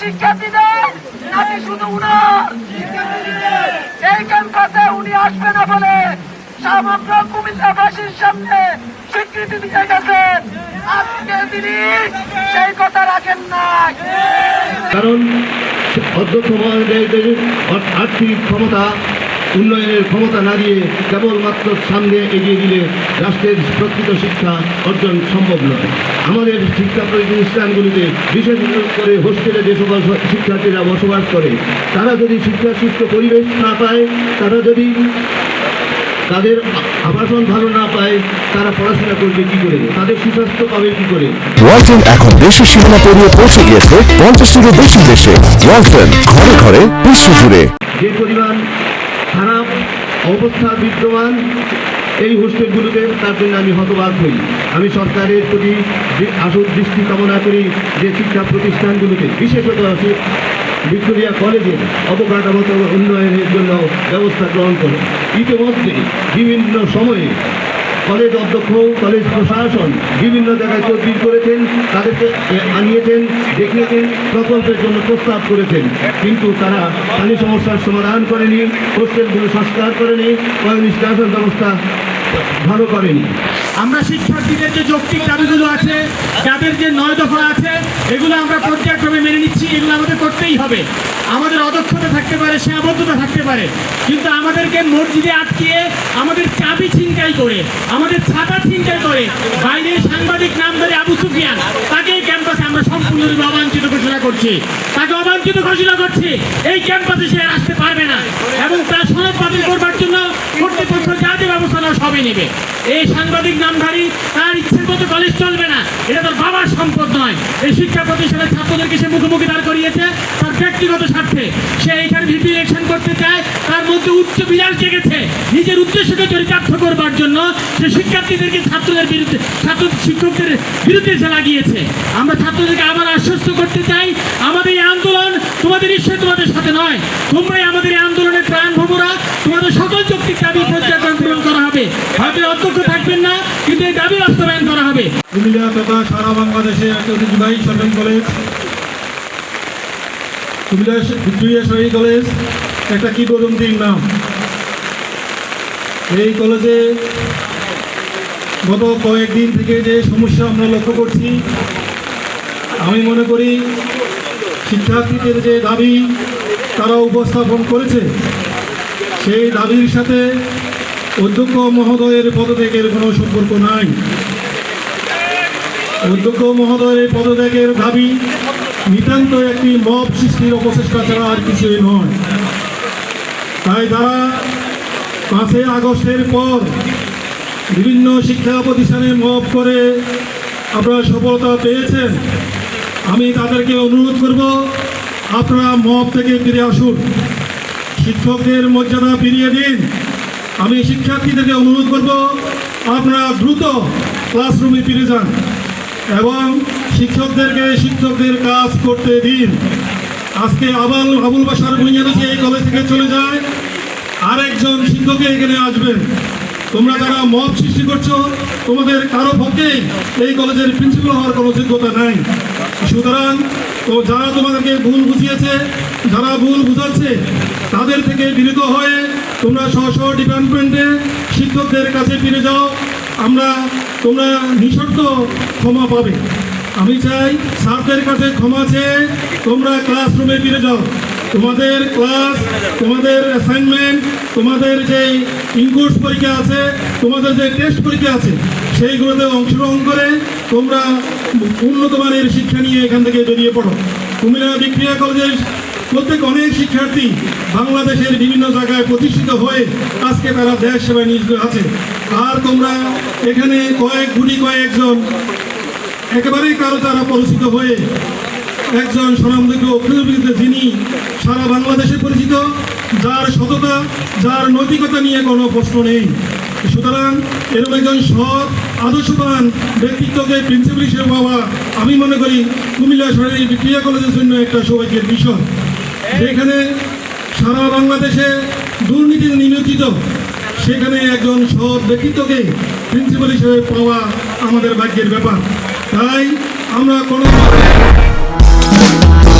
শিক্ষার্থীদের নাকি শুধু উনার? এই ক্যাম্পাসে উনি আসবে না বলে সমগ্র কুমিল্লাবাসীর সামনে স্বীকৃতি দিয়ে গেছেন। আজকে তিনি সেই কথা রাখেন না কারণ অধ্যক্ষ মহোদয়দের আর্থিক ক্ষমতা উন্নয়নের ক্ষমতা না দিয়ে কেবলমাত্র সামনে এগিয়ে দিলে রাষ্ট্রের প্রকৃত শিক্ষা অর্জন সম্ভব নয়। আমাদের শিক্ষা প্রতিষ্ঠানগুলিতে বিশেষ করে হোস্টেলে যে সকল শিক্ষার্থীরা বসবাস করে তারা যদি শিক্ষা সুস্থ পরিবেশ না পায় তারা যদি তাদের আবাসন ভালো না পায় তারা পড়াশোনা করবে কি করে? তাদের সুস্বাস্থ্য পাবে কি করে? ওয়ালটন এখন দেশের সীমানা পেরিয়ে পৌঁছে গিয়েছে পঞ্চাশটিরও বেশি দেশে। ওয়ালটন ঘরে ঘরে বিশ্ব জুড়ে। যে পরিমাণ অবস্থা বিদ্যমান। এই হোস্টেলগুলোতে তার জন্য আমি হতবাদ হই। আমি সরকারের প্রতি আসল দৃষ্টি কামনা করি যে শিক্ষা প্রতিষ্ঠানগুলোতে, বিশেষত ভিক্টোরিয়া কলেজের অবকাঠামোগত উন্নয়নের জন্য ব্যবস্থা গ্রহণ করে ইতিমধ্যে বিভিন্ন সময়ে কলেজ অধ্যক্ষ কলেজ প্রশাসন বিভিন্ন জায়গায় তদবির করেছেন, তাদেরকে আনিয়েছেন, দেখিয়েছেন, প্রকল্পের জন্য প্রস্তাব করেছেন। কিন্তু তারা পানি সমস্যার সমাধান করেনি হোস্টেলগুলো সংস্কার করেনি নিষ্কাশন ব্যবস্থা ভালো করেনি। আমরা শিক্ষার্থীদের যে যৌক্তিক দাবিগুলো আছে, যাদের যে নয় দফা আছে, এগুলো আমরা পর্যায়ক্রমে মেনে নিচ্ছি, এগুলো আমাদের করতেই হবে। আমাদের অদক্ষতা থাকতে পারে, সীমাবদ্ধতা থাকতে পারে, কিন্তু আমাদেরকে মসজিদে আটকিয়ে আমাদের চাবি ছিনতাই করে, আমাদের ছাতা ছিনতাই করে বাইরে সাংবাদিক নাম ধরে আবু সুফিয়ান, তাকে এই ক্যাম্পাসে আমরা সম্পূর্ণরূপে অবাঞ্ছিত ঘোষণা করছি। তাকে অবাঞ্ছিত ঘোষণা করছি, এই ক্যাম্পাসে সে আসতে পারবে না, এবং তার সনদ বাতিল করবার জন্য কর্তৃপক্ষ যা যে সবই নেবে। এই সাংবাদিক নামধারী তার ইচ্ছের মতো কলেজ চলবে না। এটা তার বাবার সম্পদ নয়। এই শিক্ষা প্রতিষ্ঠানের ছাত্রদেরকে সে মুখোমুখি দাঁড় করিয়েছে তার ব্যক্তিগত স্বার্থে। সে এখানে ভিপি ইলেকশন করতে চায়, তার মধ্যে উচ্চ বিলাস জেগেছে। নিজের উদ্দেশ্যকে চরিতার্থ করবার জন্য সে শিক্ষার্থীদেরকে ছাত্রদের বিরুদ্ধে ছাত্র শিক্ষকদের বিরুদ্ধে সে লাগিয়েছে। আমরা ছাত্রদেরকে আবার আশ্বস্ত করতে চাই, আমাদের এই আন্দোলন তোমাদের ঈশ্বর তোমাদের সাথে নয়। তোমরাই আমাদের এই আন্দোলনের প্রাণ ভোমরা তোমাদের সকল যৌক্তিক দাবি পর্যায়ক্রমে পূরণ করা হবে। হয়তো অধ্যক্ষ থাকবেন না, কিন্তু এই দাবি বাস্তবায়ন করা হবে। কুমিল্লা তথা সারা বাংলাদেশে একটা ঐতিহ্যবাহী সরকারি কলেজ, কুমিল্লা ভিক্টোরিয়া সরকারি কলেজ, একটা কিংবদন্তির নাম? এই কলেজে গত কয়েকদিন থেকে যে সমস্যা আমরা লক্ষ্য করছি, আমি মনে করি শিক্ষার্থীদের যে দাবি তারা উপস্থাপন করেছে, সেই দাবির সাথে অধ্যক্ষ মহোদয়ের পদত্যাগের কোনো সম্পর্ক নাই। অধ্যক্ষ মহোদয়ের পদত্যাগের দাবি নিতান্ত একটি মব সৃষ্টির অপচেষ্টা ছাড়া আর কিছুই নয়। তাই তারা পাঁচই আগস্টের পর বিভিন্ন শিক্ষা প্রতিষ্ঠানে মব করে আপনারা সফলতা পেয়েছেন, আমি তাদেরকে অনুরোধ করব, আপনারা মব থেকে ফিরে আসুন। শিক্ষকদের মর্যাদা ফিরিয়ে দিন। আমি শিক্ষার্থীদেরকে অনুরোধ করব, আপনারা দ্রুত ক্লাসরুমে ফিরে যান এবং শিক্ষকদেরকে শিক্ষকদের কাজ করতে দিন। আজকে আবাল আবুল বাসার বুনিয়াদ এই কলেজ থেকে চলে যায়, আরেকজন শিক্ষক এখানে আসবেন তোমরা যারা মত সৃষ্টি করছ, তোমাদের কারও পক্ষেই এই কলেজের প্রিন্সিপাল হওয়ার কোনো যোগ্যতা নাই। সুতরাং তো যারা তোমাদেরকে ভুল বুঝিয়েছে, যারা ভুল বুঝাচ্ছে, তাদের থেকে বিরত হয়ে তোমরা স্ব স্ব ডিপার্টমেন্টে শিক্ষকদের কাছে ফিরে যাও। আমরা, তোমরা নিঃশর্ত ক্ষমা পাবে। আমি চাই স্যারদের কাছে ক্ষমা চেয়ে তোমরা ক্লাসরুমে ফিরে যাও। তোমাদের ক্লাস তোমাদের অ্যাসাইনমেন্ট তোমাদের যে ইনকোর্স পরীক্ষা আছে, তোমাদের যে টেস্ট পরীক্ষা আছে, সেইগুলোতে অংশগ্রহণ করে তোমরা উন্নত মানের শিক্ষা নিয়ে এখান থেকে বেরিয়ে পড়ো। কুমিল্লা বিক্রিয়া কলেজের প্রত্যেক অনেক শিক্ষার্থী বাংলাদেশের বিভিন্ন জায়গায় প্রতিষ্ঠিত হয়ে আজকে তারা দেশ সেবায় নিয়োজিত আছে। আর তোমরা এখানে কয়েক গুটি কয়েকজন একেবারেই কারও তারা পরিচিত হয়ে একজন স্বনামযোগ্য অভিনেত্রীতে যিনি সারা বাংলাদেশে পরিচিত, যার সততা, যার নৈতিকতা নিয়ে কোনো প্রশ্ন নেই। সুতরাং এরকম একজন সৎ, আদর্শবান ব্যক্তিত্বকে প্রিন্সিপাল হিসেবে পাওয়া আমি মনে করি কুমিল্লা সরকারি ক্রিয়া কলেজের জন্য একটা সৌভাগ্যের বিষয়। যেখানে সারা বাংলাদেশে দুর্নীতি নিয়োজিত সেখানে একজন সৎ ব্যক্তিত্বকে প্রিন্সিপাল হিসেবে পাওয়া আমাদের ভাগ্যের ব্যাপার। তাই আমরা কোনো Bye.